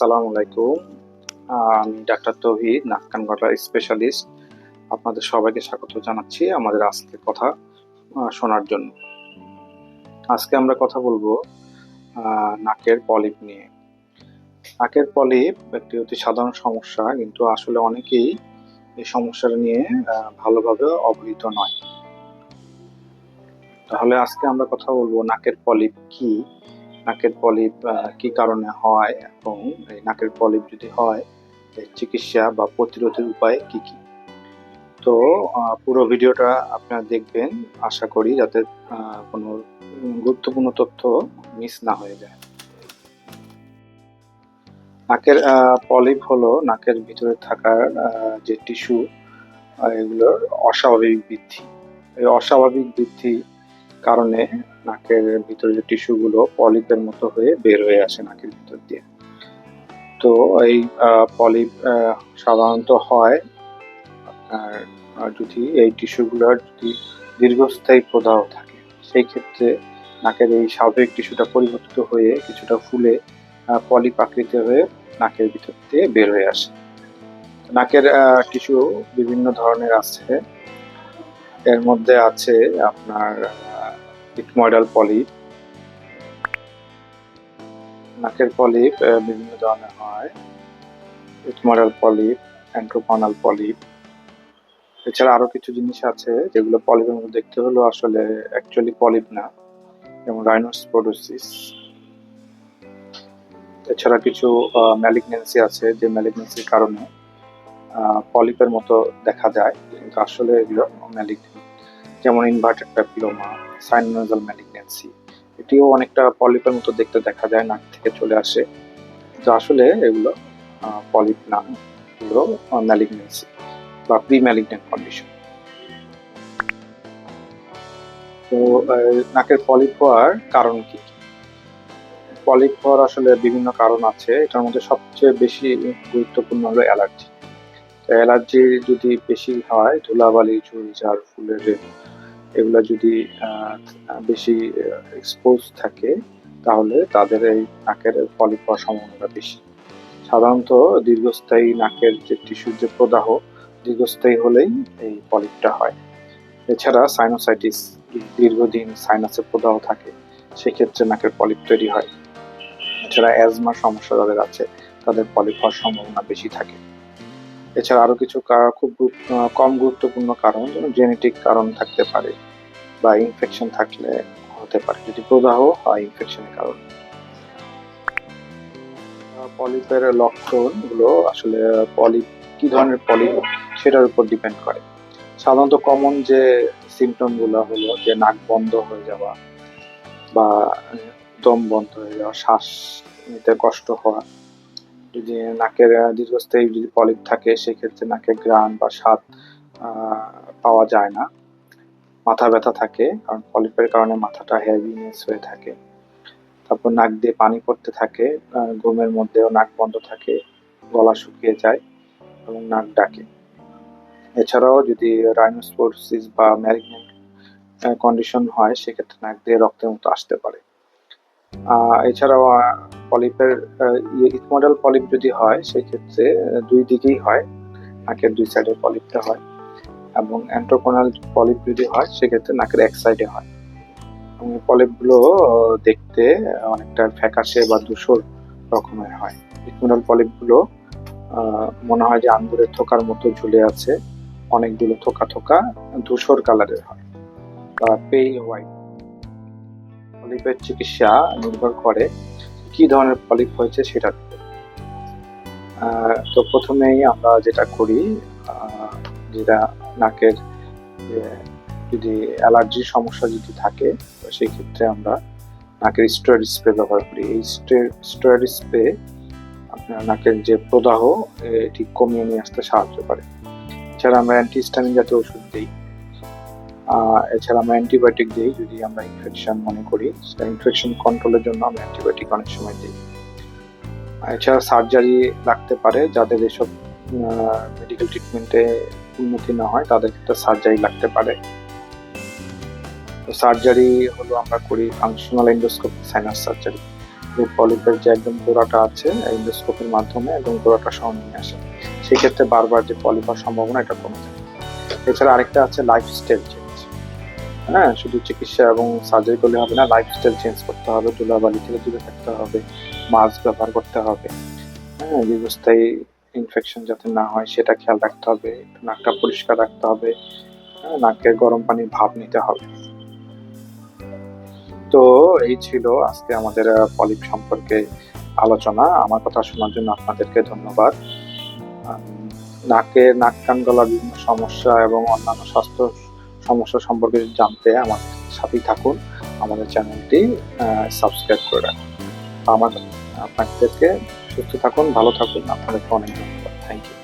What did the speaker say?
সালাম আলাইকুম। আমি ডাক্তার তৌহিদ নাক কান গলার স্পেশালিস্ট আপনাদের সবাইকে স্বাগত জানাচ্ছি আমাদের আজকের কথা শোনার জন্য। আজকে আমরা কথা বলব নাকের পলিপ নিয়ে। নাকের পলিপ একটি অতি সাধারণ সমস্যা, কিন্তু আসলে অনেকেই এই সমস্যাটা নিয়ে ভালোভাবে অবহিত নয়। তাহলে আজকে আমরা কথা বলব, নাকের পলিপ কি? নাকের পলিপ কি কারণে হয় এবং এই নাকের পলিপ যদি হয় চিকিৎসা বা প্রতিরোধের উপায় কি কি? তো পুরো ভিডিওটা আপনারা দেখবেন। আশা করি যাতে কোনো গুরুত্বপূর্ণ তথ্য মিস না হয়ে যায়। নাকের পলিপ হলো নাকের ভিতরে থাকার যে টিস্যু এগুলোর অস্বাভাবিক বৃদ্ধি। এই অস্বাভাবিক বৃদ্ধি কারণে নাকের ভিতরে যে টিস্যুগুলো পলিপের মতো হয়ে বের হয়ে আসে নাকের ভিতর দিয়ে। তো এই পলিপ সাধারণত হয় আহ, যদি এই টিস্যুগুলোর যদি দীর্ঘস্থায়ী প্রদাহ থাকে সেই ক্ষেত্রে নাকের এই স্বাভাবিক টিস্যুটা পরিবর্তিত হয়ে কিছুটা ফুলে পলিপ আকৃতি হয়ে নাকের ভিতর দিয়ে বের হয়ে আসে। নাকের টিস্যু বিভিন্ন ধরনের আছে। এর মধ্যে আছে আপনার ইটময়ডাল পলিপ। নাকের পলিপ বিভিন্ন ধরনের হয়। ইটময়ডাল পলিপ অ্যান্ট্রোপনাল পলিপ এছাড়া আরও কিছু জিনিস আছে যেগুলো পলিপের মধ্যে দেখতে হলো আসলে অ্যাকচুয়ালি পলিপ না, যেমন রাইনোস্পোডোসিস এছাড়া কিছু ম্যালিগনেন্সি আছে যে ম্যালিগনেন্সির কারণে পলিপের মতো দেখা যায়, কিন্তু আসলে এগুলো ম্যালিগনেন্ট যেমন ইনভার্টেড প্যাপিলোমা সাইনোজাল ম্যালিগনেন্সি এটিও অনেকটা পলিপের মতো দেখতে দেখা যায়, নাক থেকে চলে আসে। কিন্তু আসলে এগুলো পলিপ না এগুলো ম্যালিগনেন্সি বা প্রি ম্যালিগনেন্ট কন্ডিশন তো নাকের পলিপ হওয়ার কারণ কি? পলিপ হওয়ার আসলে বিভিন্ন কারণ আছে। এটার মধ্যে সবচেয়ে বেশি গুরুত্বপূর্ণ হলো অ্যালার্জি। অ্যালার্জি যদি বেশি হয়, ধুলাবালি ঝুলঝাড় ফুলের রেণু এগুলো যদি বেশি এক্সপোজ থাকে, তাহলে তাদের এই নাকের পলিপ হওয়ার সম্ভাবনা বেশি। সাধারণত দীর্ঘস্থায়ী নাকের যে টিস্যুর যে প্রদাহ, দীর্ঘস্থায়ী হলেই এই পলিপটা হয়। এছাড়া সাইনোসাইটিস দীর্ঘদিন সাইনাসের প্রদাহ থাকে, সেক্ষেত্রে নাকের পলিপ তৈরি হয়। এছাড়া অ্যাজমার সমস্যা যাদের আছে, তাদের পলিপ হওয়ার সম্ভাবনা বেশি থাকে। এছাড়া আরও কিছু খুব কম গুরুত্বপূর্ণ কারণ যেমন জেনেটিক কারণ থাকতে পারে বা ইনফেকশন থাকলে হতে পারে। যদি প্রদাহ হয় ইনফেকশনের কারণে। পলিপের লক্ষণগুলো আসলে পলিপ কি ধরনের পলিপ সেটার উপর ডিপেন্ড করে। সাধারণত কমন যে সিমটমগুলো হলো যে নাক বন্ধ হয়ে যাওয়া বা দম বন্ধ হয়ে যাওয়া, শ্বাস নিতে কষ্ট হওয়া যদি নাকের দীর্ঘস্থায়ী যদি পলিপ থাকে, সেক্ষেত্রে নাকে গ্রান বা স্বাদ পাওয়া যায় না। মাথা ব্যথা থাকে, কারণ পলিপের কারণে মাথাটা হেভিনেস হয়ে থাকে। তারপর নাক দিয়ে পানি পড়তে থাকে ঘুমের মধ্যেও নাক বন্ধ থাকে, গলা শুকিয়ে যায় এবং নাক ডাকে। এছাড়াও যদি রাইনোস্পোরসিস বা ম্যালিগনেন্ট কন্ডিশন হয়, সেক্ষেত্রে নাক দিয়ে রক্তের মতো আসতে পারে। এছাড়াও পলিপের ইথমডেল পলিপ যদি হয়, সেক্ষেত্রে দুই দিকেই হয়। নাকের দুই সাইডে পলিপটা হয়। এবং অ্যান্ট্রোকোনাল পলিপ যদি হয়, সেক্ষেত্রে নাকের এক সাইডে হয়। পলিপগুলো দেখতে অনেকটা ফ্যাকাশে বা ধূসর রকমের হয়। ইথমডেল পলিপগুলো মনে হয় যে আঙ্গুরের থোকার মতো ঝুলে আছে। অনেকগুলো থোকা থোকা ধূসর কালারের হয় বা পেই হোয়াইট পলিপের চিকিৎসা নির্ভর করে কি ধরনের পলিপ হয়েছে। আহ, তো প্রথমেই আমরা যেটা করি যেটা নাকের যদি অ্যালার্জির সমস্যা যদি থাকে তো সেই ক্ষেত্রে আমরা নাকের স্টেরয়েড স্প্রে ব্যবহার করি। এই স্টেরয়েড স্প্রে আপনার নাকের যে প্রদাহ এটি কমিয়ে নিয়ে আসতে সাহায্য করে। এছাড়া আমরা অ্যান্টিস্টামিন জাতীয় ওষুধ দিই। এছাড়া আমরা অ্যান্টিবায়োটিক দিই যদি আমরা ইনফেকশন মনে করি। ইনফেকশন কন্ট্রোলের জন্য আমরা অ্যান্টিবায়োটিক অনেক সময় দিই। এছাড়া সার্জারি লাগতে পারে যাদের এসব মেডিকেল ট্রিটমেন্টে উন্নতি না হয়, তাদের ক্ষেত্রে সার্জারি লাগতে পারে। সার্জারি হলো আমরা করি ফাংশনাল এন্ডোস্কোপি সাইনাস সার্জারি পলিপের যে একদম গোড়াটা আছে এন্ডোস্কোপের মাধ্যমে একদম গোড়াটা সহ নিয়ে আসে। সেক্ষেত্রে বারবার যে পলিপ হওয়ার সম্ভাবনা, এটা কমে যায়। এছাড়া আরেকটা আছে লাইফস্টাইল চেঞ্জ হ্যাঁ শুধু চিকিৎসা এবং সার্জারি করলে হবে না লাইফস্টাইল চেঞ্জ করতে হবে ধুলাবালি থেকে দূরে থাকতে হবে মাস্ক ব্যবহার করতে হবে। হ্যাঁ দীর্ঘস্থায়ী ইনফেকশন যাতে না হয় সেটা খেয়াল রাখতে হবে নাকটা পরিষ্কার রাখতে হবে হ্যাঁ, নাকে গরম পানির ভাব নিতে হবে। তো এই ছিল আজকে আমাদের পলিপ সম্পর্কে আলোচনা। আমার কথা শোনার জন্য আপনাদেরকে ধন্যবাদ। নাকের নাক কান গলার বিভিন্ন সমস্যা এবং অন্যান্য স্বাস্থ্য সমস্যা সম্পর্কে জানতে আমার সাথেই থাকুন। আমাদের চ্যানেলটি সাবস্ক্রাইব করে রাখুন। আমার, আপনাদেরকে সুস্থ থাকুন, ভালো থাকুন। আপনাদেরকে অনেক ধন্যবাদ।